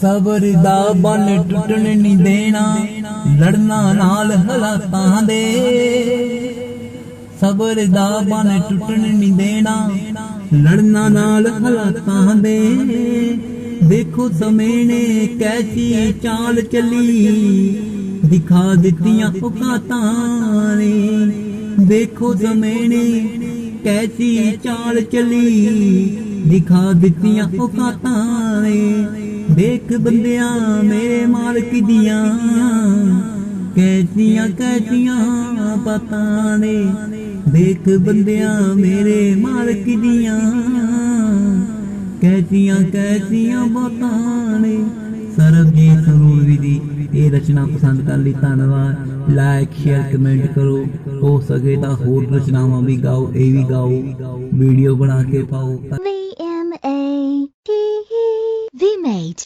ਸਬਰ ਦਾ ਬੰਨ ਟੁੱਟਣ ਨਹੀਂ ਦੇਣਾ, ਲੜਨਾ ਨਾਲ ਹਾਲਾਤਾਂ ਦੇ। ਸਬਰ ਦਾ ਬੰਨ ਟੁੱਟਣ ਨਹੀਂ ਦੇਣਾ, ਲੜਨਾ ਨਾਲ ਹਾਲਾਤਾਂ ਦੇ। ਦੇਖੋ ਸਮੇਂ ਨੇ ਕੈਸੀ ਚਾਲ ਚੱਲੀ, ਦਿਖਾ ਦਿੱਤੀਆਂ ਔਕਾਤਾਂ ਨੇ। ਦੇਖੋ ਸਮੇਂ ਕੈਸੀ ਚਾਲ ਚਲੀ, ਦਿਖਾ ਦਿੱਤੀਆਂ ਔਕਾਤਾਂ ਨੇ। ਦੇਖ ਬੰਦਿਆਂ ਮੇਰੇ ਮਾਲਕ ਦੀਆਂ ਕੈਸੀਆਂ ਕੈਸੀਆਂ ਪਤਾਂ ਨੇ। ਦੇਖ ਬੰਦਿਆਂ ਮੇਰੇ ਮਾਲਕ ਦੀਆਂ ਕੈਸੀਆਂ ਕੈਸੀਆਂ ਬਾਤਾਂ ਨੇ। ਸਰਬਜੀਤ ਸਰੂਰੀ ਦੀ ਇਹ ਰਚਨਾ ਪਸੰਦ ਕਰ ਲਈ, ਧੰਨਵਾਦ। ਲਾਈਕ ਸ਼ੇਅਰ ਕਮੈਂਟ ਕਰੋ। ਹੋ ਸਕੇ ਤਾਂ ਹੋਰ ਰਚਨਾਵਾਂ ਵੀ ਗਾਓ, ਇਹ ਵੀ ਗਾਓ। ਵੀਡੀਓ ਬਣਾ ਕੇ ਪਾਓ। They made.